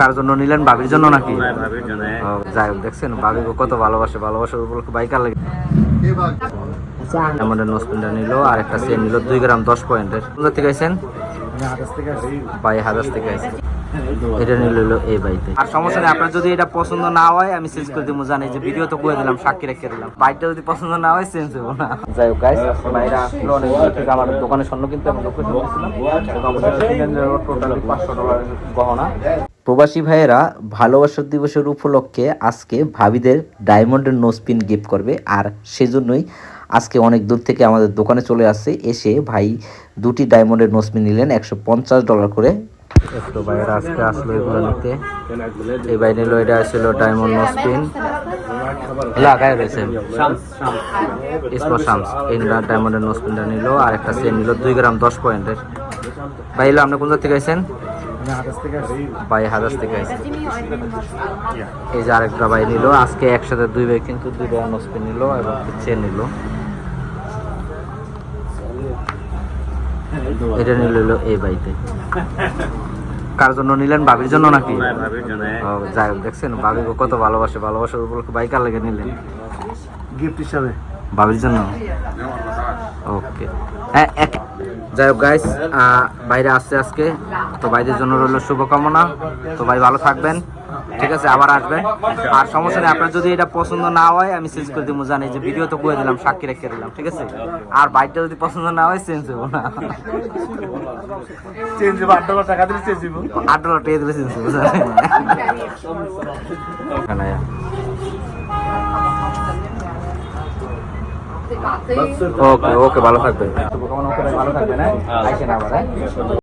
কার জন্য নিলেন? ভাবির জন্য নাকি? হ্যাঁ, ভাবির জন্য ও, যাই হোক দেখছেন ভাবিকে কত ভালোবাসে। ভালোবাসার উপলক্ষে বাইকার লাগে। আমাদের নোসপিনটা নিল আর একটা সেন নিল দুই গ্রাম দশ পয়েন্টের। কোথা থেকে আইছেন? বাই হাজার থেকে আইছেন। এটা নিল হলো এই বাইতে আর সমস্যা নেই আপনার যদি এটা পছন্দ না হয় আমি চেঞ্জ করে দিব জানি যে ভিডিও তো করে দিলাম সাক্ষী রেখে দিলাম। বাইকটা যদি পছন্দ না হয় চেঞ্জ হব না। যাই হোক গাইস বাইরে আসলো অনেক দূর থেকে আমার দোকানে স্বর্ণ কিনতে আমি লোকেশন দিয়েছিলাম টোটালি পাঁচশো ডলারের গহনা। প্রবাসী ভাইয়েরা ভালোবাসার দিবসের উপলক্ষে আজকে ভাবিদের ডায়মন্ডের নোসপিন গিফট করবে। আর সেজন্যই আজকে অনেক দূর থেকে আমাদের দোকানে চলে আসছে। এসে ভাই দুটি ডায়মন্ডের নোসপিন নিলেন, একশো পঞ্চাশ ডলার করে। একটু ভাইয়েরা আজকে আসলো এগুলো নিতে। এই ভাই নিল, এটা ছিল ডায়মন্ড নোসপিন লাগাই রয়েছে শামস এই ডায়মন্ডের নোসপিনটা নিল। আর একটা সেন নিল, দুই গ্রাম দশ পয়েন্টের ভাই আপনি কোন থেকে আইছেন? ভাই হাজার থেকে এই যে আরেকটা ভাই নিল আজকে একসাথে দুই ভাই কিন্তু দুইটা নোসপিন নিল এবং চেন নিল। এটা নিল এই বাইতে কার জন্য নিলেন ভাবির জন্য নাকি? যাই হোক দেখছেন ভাবিকে কত ভালোবাসে ভালোবাসার উপলক্ষে বাইকার লেগে নিলেন। গিফট হিসাবে। ভাবির জন্য? ওকে হ্যাঁ এক যাই হোক গাইস বাইরে আসছে আজকে। তো বাইরের জন্য রইল শুভকামনা। তো ভাই ভালো থাকবেন। ঠিক আছে আবার আসবেন আর সমস্যা নেই আপনার যদি এটা পছন্দ না হয় আমি চেঞ্জ করে দিব। জানি যে ভিডিও তো করে দিলাম সাক্ষী রেখে দিলাম ঠিক আছে? আর বাইকটা যদি পছন্দ না হয় চেঞ্জ হব না। চেঞ্জ হবে আট ডলার টাকা দিলে চেঞ্জ দিব আট ডলার টেয়ে দিলে চেঞ্জ হব ওকে ওকে ভালো থাকবেন। শুভকামনা ভালো থাকবেন হ্যাঁ? আইসেন আবার হ্যাঁ?